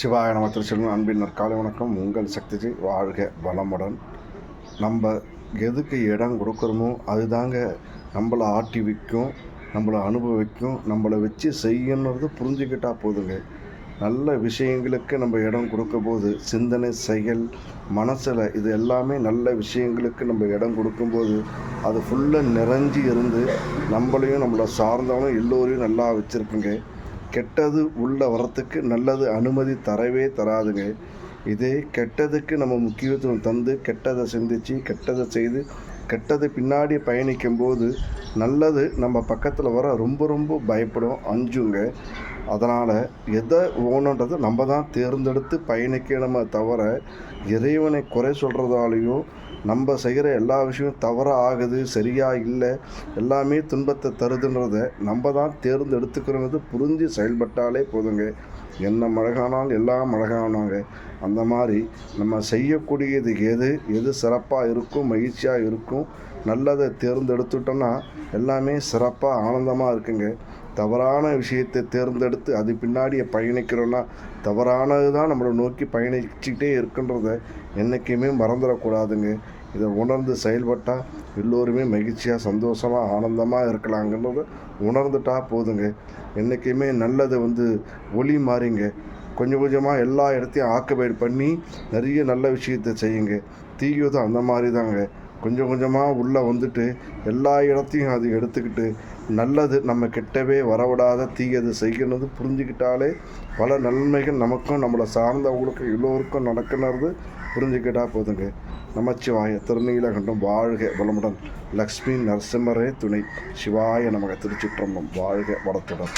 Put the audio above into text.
சிவாய நம திருச்செல்வன் அன்பின் நற்காலை வணக்கம். உங்கள் சக்திஜி வாழ்க வளமுடன். நம்ம எதுக்கு இடம் கொடுக்குறோமோ அதுதாங்க நம்மளை ஆட்டி வைக்கும் நம்மளை அனுபவிக்கும் நம்மளை வச்சு செய்யணுறது புரிஞ்சுக்கிட்டா போதுங்க. நல்ல விஷயங்களுக்கு நம்ம இடம் கொடுக்கும்போது சிந்தனை செயல் மனசில் இது எல்லாமே நல்ல விஷயங்களுக்கு நம்ம இடம் கொடுக்கும்போது அது ஃபுல்லாக நிறைஞ்சி இருந்து நம்மளையும் நம்மளை சார்ந்தவனும் எல்லோரையும் நல்லா வச்சுருக்குங்க. கெட்டது உள்ள வரத்துக்கு நல்லது அனுமதி தரவே தராதுங்க. இதே கெட்டதுக்கு நம்ம முக்கியத்துவம் தந்து கெட்டதை சிந்திச்சு கெட்டதை செய்து கெட்டது பின்னாடி பயணிக்கும் போது நல்லது நம்ம பக்கத்தில் வர ரொம்ப ரொம்ப பயப்படும் அஞ்சுங்க. அதனால் எதை ஓணுன்றது நம்ம தான் தேர்ந்தெடுத்து பயணிக்கணுமே தவிர இறைவனை குறை சொல்கிறதாலையும் நம்ம செய்கிற எல்லா விஷயமும் தவறாக ஆகுது சரியாக இல்லை எல்லாமே துன்பத்தை தருதுன்றத நம்ம தான் தேர்ந்தெடுத்துக்கிறோங்கிறது புரிஞ்சு செயல்பட்டாலே போதுங்க. என்ன மழகானாலும் எல்லாம் மழகானாங்க அந்த மாதிரி நம்ம செய்யக்கூடியது எது எது சிறப்பாக இருக்கும் மகிழ்ச்சியாக இருக்கும் நல்லதை தேர்ந்தெடுத்துட்டோன்னா எல்லாமே சிறப்பாக ஆனந்தமாக இருக்குங்க. தவறான விஷயத்தை தேர்ந்தெடுத்து அது பின்னாடியே பயணிக்கிறோன்னா தவறானது தான் நம்மளை நோக்கி பயணிச்சுக்கிட்டே இருக்குன்றத என்றைக்குமே மறந்துடக்கூடாதுங்க. இதை உணர்ந்து செயல்பட்டால் எல்லோருமே மகிழ்ச்சியாக சந்தோஷமாக ஆனந்தமாக இருக்கலாங்கன்றத உணர்ந்துட்டா போதுங்க. என்றைக்குமே நல்லதை வந்து ஒளி மாறிங்க. கொஞ்சம் கொஞ்சமாக எல்லா இடத்தையும் ஆக்குபைட் பண்ணி நிறைய நல்ல விஷயத்தை செய்யுங்க. தீயுதம் அந்த மாதிரி தாங்க கொஞ்சம் கொஞ்சமாக உள்ளே வந்துட்டு எல்லா இடத்தையும் அது எடுத்துக்கிட்டு நல்லது நம்ம கிட்டவே வரவிடாத தீயது செய்யணும் புரிஞ்சுக்கிட்டாலே பல நன்மைகள் நமக்கும் நம்மளை சார்ந்தவங்களுக்கும் எல்லோருக்கும் நடக்குறது புரிஞ்சுக்கிட்டா போதுங்க. நமச்சிவாய திருநீலகண்டம் வாழ்க வளமுடன். லக்ஷ்மி நரசிம்மரே துணை. சிவாய நமக திருச்சிற்றம்பம் வாழ்க வளத்துடன்.